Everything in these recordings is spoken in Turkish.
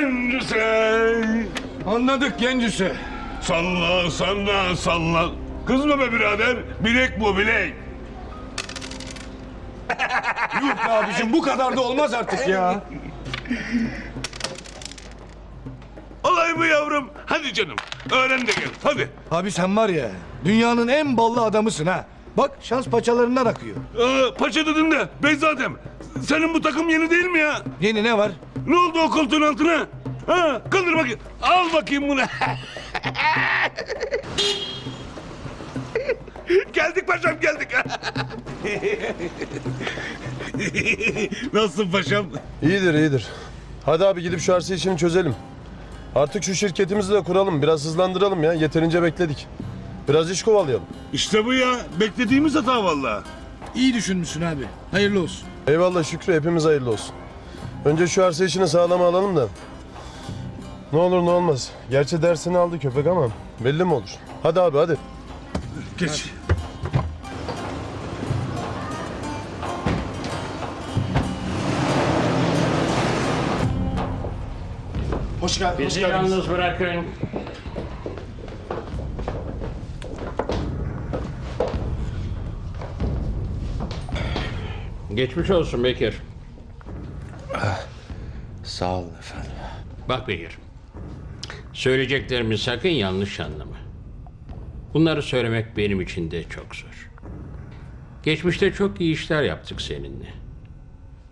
Gencise. Anladık gencüsü. Salla salla salla. Kızma be birader. Bilek bu bilek. Yok be abicim bu kadar da olmaz artık ya. Olay mı yavrum? Hadi canım. Öğren de gel. Hadi. Abi sen var ya dünyanın en ballı adamısın ha. Bak şans paçalarından akıyor. Ee, paşa dedin de Beyzadem. Senin bu takım yeni değil mi ya? Yeni ne var? Ne oldu o koltuğun altına? Ha, kaldır bakayım. Al bakayım bunu. geldik paşam geldik. Nasılsın paşam? İyidir iyidir. Hadi abi gidip şu arsa işini çözelim. Artık şu şirketimizi de kuralım. Biraz hızlandıralım ya. Yeterince bekledik. Biraz iş kovalayalım. İşte bu ya. Beklediğimiz hata vallahi. İyi düşünmüşsün abi. Hayırlı olsun. Eyvallah Şükrü hepimiz hayırlı olsun. Önce şu arsa işini sağlama alalım da. Ne olur ne olmaz. Gerçi dersini aldı köpek ama belli mi olur? Hadi abi hadi. Geç. Hoş geldin. Bizi yalnız bırakın. Geçmiş olsun Bekir. Sağ olun efendim. Bak Bekir. Söyleyeceklerimi sakın yanlış anlama. Bunları söylemek benim için de çok zor. Geçmişte çok iyi işler yaptık seninle.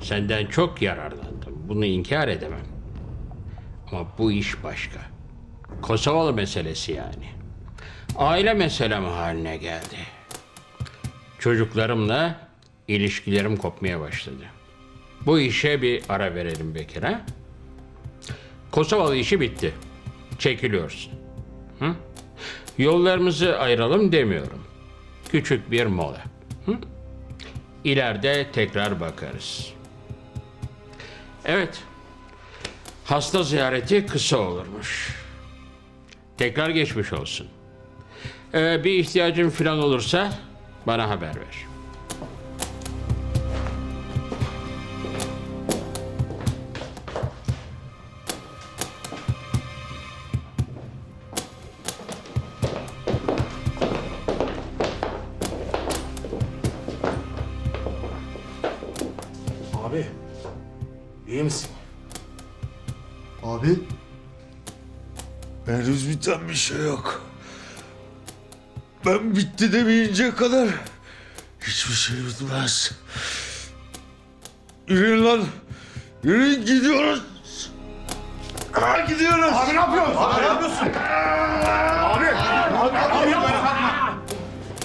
Senden çok yararlandım. Bunu inkar edemem. Ama bu iş başka. Kosovalı meselesi yani. Aile meselem haline geldi. Çocuklarımla ilişkilerim kopmaya başladı. Bu işe bir ara verelim Bekir ha? Kosovalı işi bitti. Çekiliyorsun. Hı? Yollarımızı ayıralım demiyorum. Küçük bir mola. Hı? İleride tekrar bakarız. Evet. Hasta ziyareti kısa olurmuş. Tekrar geçmiş olsun. Ee, bir ihtiyacın falan olursa bana haber ver. İyi misin? Abi. Henüz biten bir şey yok. Ben bitti demeyince kadar hiçbir şey bitmez. Yürüyün lan. Yürüyün gidiyoruz. Ha, gidiyoruz. Abi ne yapıyorsun? Abi ne yapıyorsun? Abi. Abi, abi yapma.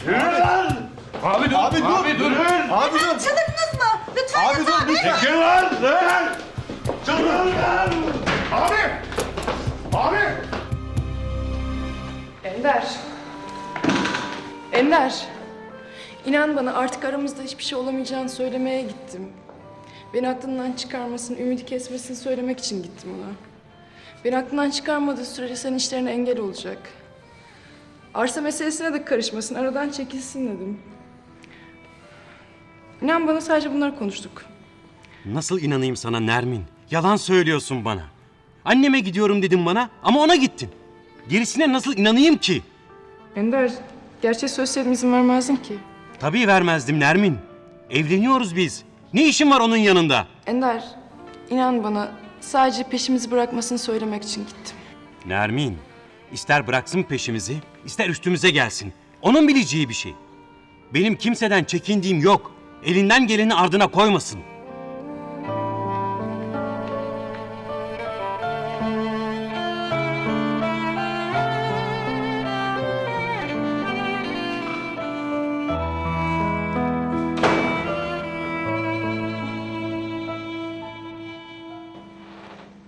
Yürü lan. Abi dur. Abi dur. Abi dur. Abi dur. Çıldırdınız mı? Lütfen Abi dur. dur. Çekil lan. Lan. Çekil lan. Abi. Abi. Ender. Ender. İnan bana artık aramızda hiçbir şey olamayacağını söylemeye gittim. Beni aklından çıkarmasın, ümidi kesmesini söylemek için gittim ona. Beni aklından çıkarmadığı sürece senin işlerine engel olacak. Arsa meselesine de karışmasın, aradan çekilsin dedim. İnan bana sadece bunları konuştuk. Nasıl inanayım sana Nermin? Yalan söylüyorsun bana. Anneme gidiyorum dedim bana ama ona gittin. Gerisine nasıl inanayım ki? Ender, gerçeği söyleseydim izin vermezdin ki. Tabii vermezdim Nermin. Evleniyoruz biz. Ne işin var onun yanında? Ender, inan bana sadece peşimizi bırakmasını söylemek için gittim. Nermin, ister bıraksın peşimizi, ister üstümüze gelsin. Onun bileceği bir şey. Benim kimseden çekindiğim yok. Elinden geleni ardına koymasın.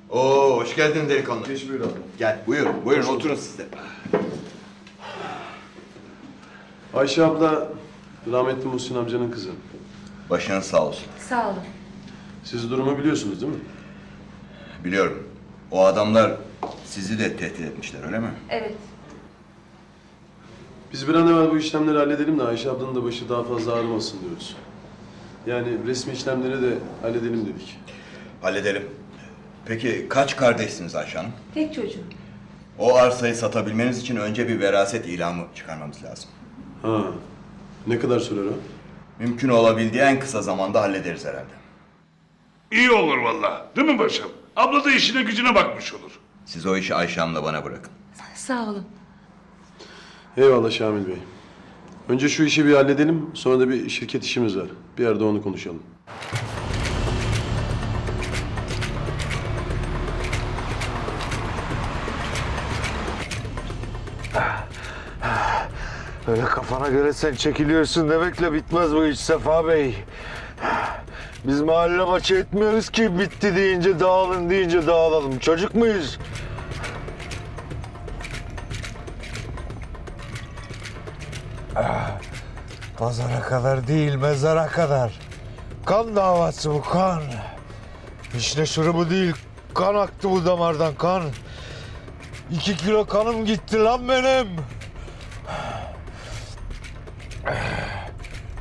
Oo hoş geldin delikanlı. Geç buyur abi. Gel buyur buyurun oturun siz de. Ayşe abla rahmetli Muhsin amcanın kızı. Başınız sağ olsun. Sağ olun. Siz durumu biliyorsunuz değil mi? Biliyorum. O adamlar sizi de tehdit etmişler öyle mi? Evet. Biz bir an evvel bu işlemleri halledelim de Ayşe ablanın da başı daha fazla ağrımasın diyoruz. Yani resmi işlemleri de halledelim dedik. Halledelim. Peki kaç kardeşsiniz Ayşe Hanım? Tek çocuğum. O arsayı satabilmeniz için önce bir veraset ilamı çıkarmamız lazım. Ha. Ne kadar sürer o? Mümkün olabildiği en kısa zamanda hallederiz herhalde. İyi olur vallahi. Değil mi paşam? Abla da işine gücüne bakmış olur. Siz o işi Ayşe Hanım'la bana bırakın. Sağ olun. Eyvallah Şamil Bey. Önce şu işi bir halledelim. Sonra da bir şirket işimiz var. Bir yerde onu konuşalım. Öyle kafana göre sen çekiliyorsun demekle bitmez bu iş Sefa Bey. Biz mahalle maçı etmiyoruz ki bitti deyince dağılın deyince dağılalım. Çocuk muyuz? Pazara kadar değil mezara kadar. Kan davası bu kan. İşte şurubu değil kan aktı bu damardan kan. İki kilo kanım gitti lan benim.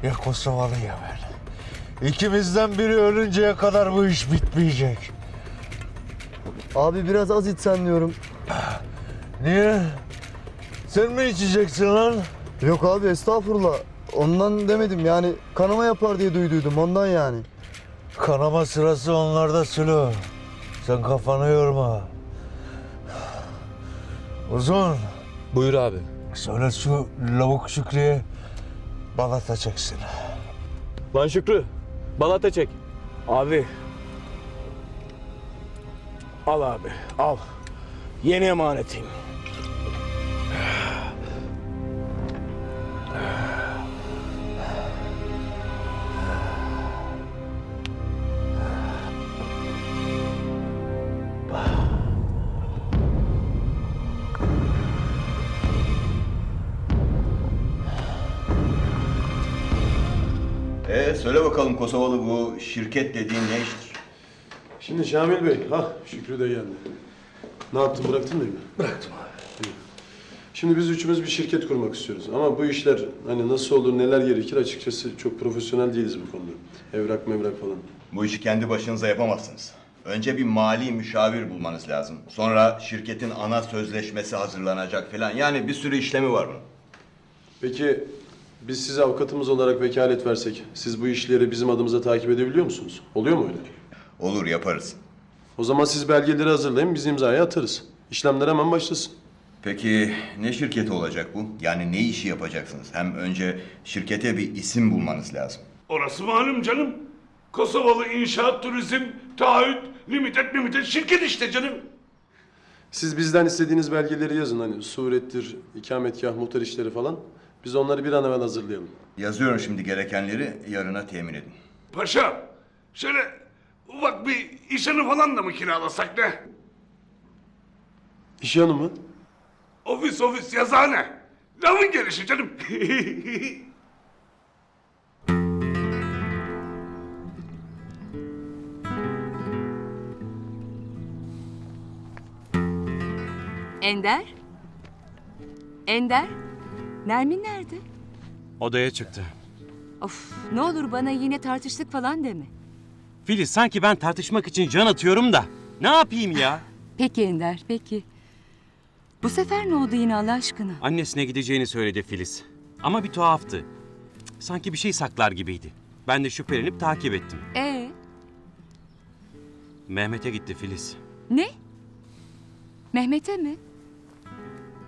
Ya Kosovalı ya ben. İkimizden biri ölünceye kadar bu iş bitmeyecek. Abi biraz az içsen diyorum. Niye? Sen mi içeceksin lan? Yok abi estağfurullah. Ondan demedim yani kanama yapar diye duyduydum ondan yani. Kanama sırası onlarda Sülo. Sen kafanı yorma. Uzun. Buyur abi. Söyle şu lavuk Şükrü'ye balata çeksin. Lan Şükrü, balata çek. Abi. Al abi, al. Yeni emanetim. Ee söyle bakalım Kosovalı bu şirket dediğin ne iştir? Şimdi Şamil Bey, ha Şükrü de geldi. Ne yaptın, bıraktın mı? Bıraktım abi. Şimdi biz üçümüz bir şirket kurmak istiyoruz. Ama bu işler hani nasıl olur, neler gerekir açıkçası çok profesyonel değiliz bu konuda. Evrak mevrak falan. Bu işi kendi başınıza yapamazsınız. Önce bir mali müşavir bulmanız lazım. Sonra şirketin ana sözleşmesi hazırlanacak falan. Yani bir sürü işlemi var bunun. Peki biz size avukatımız olarak vekalet versek, siz bu işleri bizim adımıza takip edebiliyor musunuz? Oluyor mu öyle? Olur yaparız. O zaman siz belgeleri hazırlayın, biz imzayı atarız. İşlemler hemen başlasın. Peki ne şirketi olacak bu? Yani ne işi yapacaksınız? Hem önce şirkete bir isim bulmanız lazım. Orası malum canım. Kosovalı İnşaat Turizm Taahhüt Limited Limited şirket işte canım. Siz bizden istediğiniz belgeleri yazın hani surettir, ikametgah, muhtar işleri falan. Biz onları bir an evvel hazırlayalım. Yazıyorum şimdi gerekenleri yarına temin edin. Paşam şöyle ufak bir iş hanı falan da mı kiralasak ne? İş yanı mı? Ofis ofis yazıhane. Lafın gelişi canım. Ender? Ender? Nermin nerede? Odaya çıktı. Of ne olur bana yine tartıştık falan deme. Filiz sanki ben tartışmak için can atıyorum da. Ne yapayım ya? Peki Ender peki. Bu sefer ne oldu yine Allah aşkına? Annesine gideceğini söyledi Filiz. Ama bir tuhaftı. Sanki bir şey saklar gibiydi. Ben de şüphelenip takip ettim. Ee, Mehmet'e gitti Filiz. ne? Mehmet'e mi?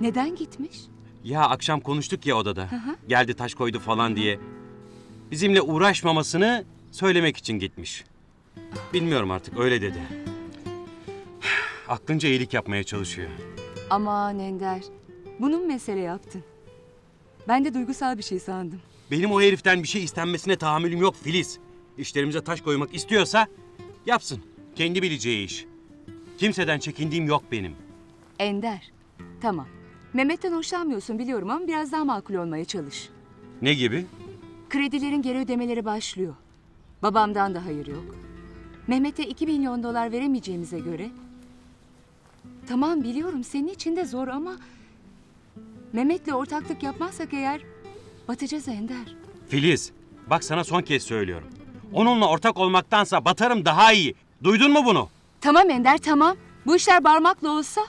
Neden gitmiş? Ya akşam konuştuk ya odada. Geldi taş koydu falan diye. Bizimle uğraşmamasını söylemek için gitmiş. Bilmiyorum artık öyle dedi. Aklınca iyilik yapmaya çalışıyor. Aman Ender. Bunun mesele yaptın. Ben de duygusal bir şey sandım. Benim o heriften bir şey istenmesine tahammülüm yok Filiz. İşlerimize taş koymak istiyorsa yapsın. Kendi bileceği iş. Kimseden çekindiğim yok benim. Ender. Tamam. Mehmet'ten hoşlanmıyorsun biliyorum ama biraz daha makul olmaya çalış. Ne gibi? Kredilerin geri ödemeleri başlıyor. Babamdan da hayır yok. Mehmet'e 2 milyon dolar veremeyeceğimize göre... Tamam biliyorum senin için de zor ama... Mehmet'le ortaklık yapmazsak eğer batacağız Ender. Filiz, bak sana son kez söylüyorum. Onunla ortak olmaktansa batarım daha iyi. Duydun mu bunu? Tamam Ender tamam. Bu işler parmakla olsa.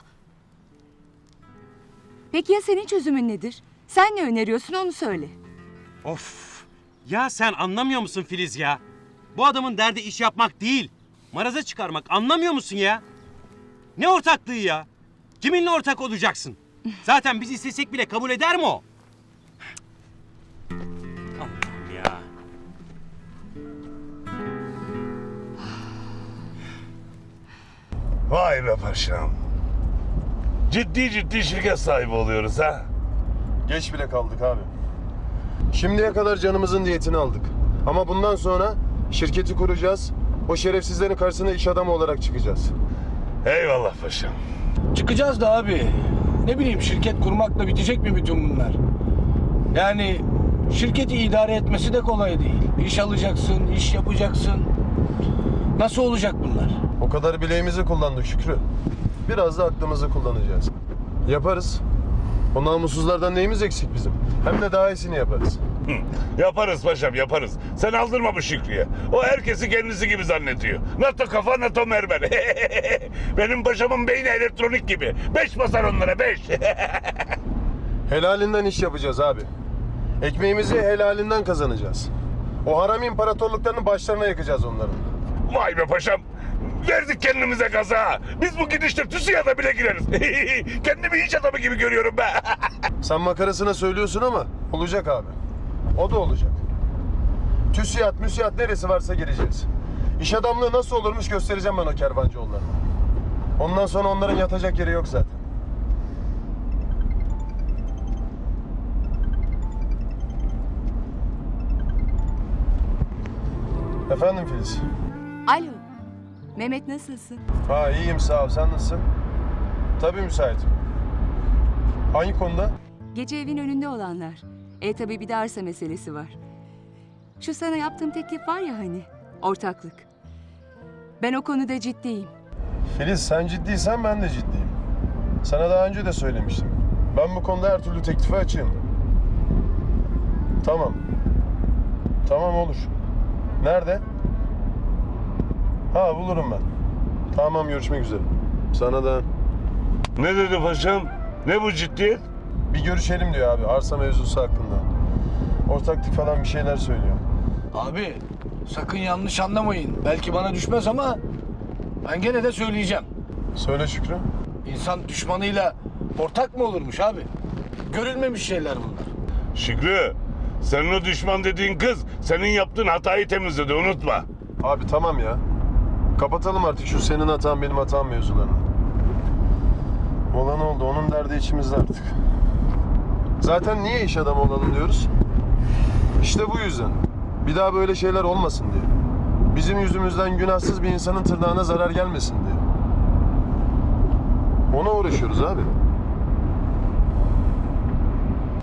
Peki ya senin çözümün nedir? Sen ne öneriyorsun onu söyle. Of! Ya sen anlamıyor musun Filiz ya? Bu adamın derdi iş yapmak değil. Maraza çıkarmak anlamıyor musun ya? Ne ortaklığı ya? Kiminle ortak olacaksın? Zaten biz istesek bile kabul eder mi o? Allah'ım ya. Vay be paşam. Ciddi ciddi şirket sahibi oluyoruz ha. Geç bile kaldık abi. Şimdiye kadar canımızın diyetini aldık. Ama bundan sonra şirketi kuracağız. O şerefsizlerin karşısına iş adamı olarak çıkacağız. Eyvallah paşam. Çıkacağız da abi. Ne bileyim şirket kurmakla bitecek mi bütün bunlar? Yani şirketi idare etmesi de kolay değil. İş alacaksın, iş yapacaksın. Nasıl olacak bunlar? O kadar bileğimizi kullandık Şükrü. Biraz da aklımızı kullanacağız. Yaparız. O namussuzlardan neyimiz eksik bizim? Hem de daha iyisini yaparız. Yaparız paşam yaparız. Sen aldırma bu Şükrü'ye. O herkesi kendisi gibi zannediyor. NATO kafa NATO mermer. Benim paşamın beyni elektronik gibi. Beş basar onlara beş. Helalinden iş yapacağız abi. Ekmeğimizi helalinden kazanacağız. O haram imparatorluklarını başlarına yakacağız onların. Vay be paşam. Verdik kendimize gaza. Biz bu gidişte TÜSİAD'a bile gireriz. Kendimi iş adamı gibi görüyorum be. Sen makarasına söylüyorsun ama olacak abi. O da olacak. TÜSİAD, müsiyat neresi varsa gireceğiz. İş adamlığı nasıl olurmuş göstereceğim ben o kervancıoğullarına. Ondan sonra onların yatacak yeri yok zaten. Efendim Filiz. Alo. Mehmet nasılsın? Ha iyiyim sağ ol. Sen nasılsın? Tabii müsaitim. Hangi konuda? Gece evin önünde olanlar. E tabii bir de arsa meselesi var. Şu sana yaptığım teklif var ya hani. Ortaklık. Ben o konuda ciddiyim. Filiz sen ciddiysen ben de ciddiyim. Sana daha önce de söylemiştim. Ben bu konuda her türlü teklife açığım. Tamam. Tamam olur. Nerede? Ha bulurum ben. Tamam görüşmek üzere. Sana da ne dedi paşam? Ne bu ciddiyet? bir görüşelim diyor abi arsa mevzusu hakkında. Ortaklık falan bir şeyler söylüyor. Abi sakın yanlış anlamayın. Belki bana düşmez ama ben gene de söyleyeceğim. Söyle Şükrü. İnsan düşmanıyla ortak mı olurmuş abi? Görülmemiş şeyler bunlar. Şükrü, senin o düşman dediğin kız senin yaptığın hatayı temizledi unutma. Abi tamam ya. Kapatalım artık şu senin hatan benim hatam mevzularını. Olan oldu. Onun derdi içimizde artık. Zaten niye iş adamı olalım diyoruz? İşte bu yüzden. Bir daha böyle şeyler olmasın diye. Bizim yüzümüzden günahsız bir insanın tırnağına zarar gelmesin diye. Ona uğraşıyoruz abi.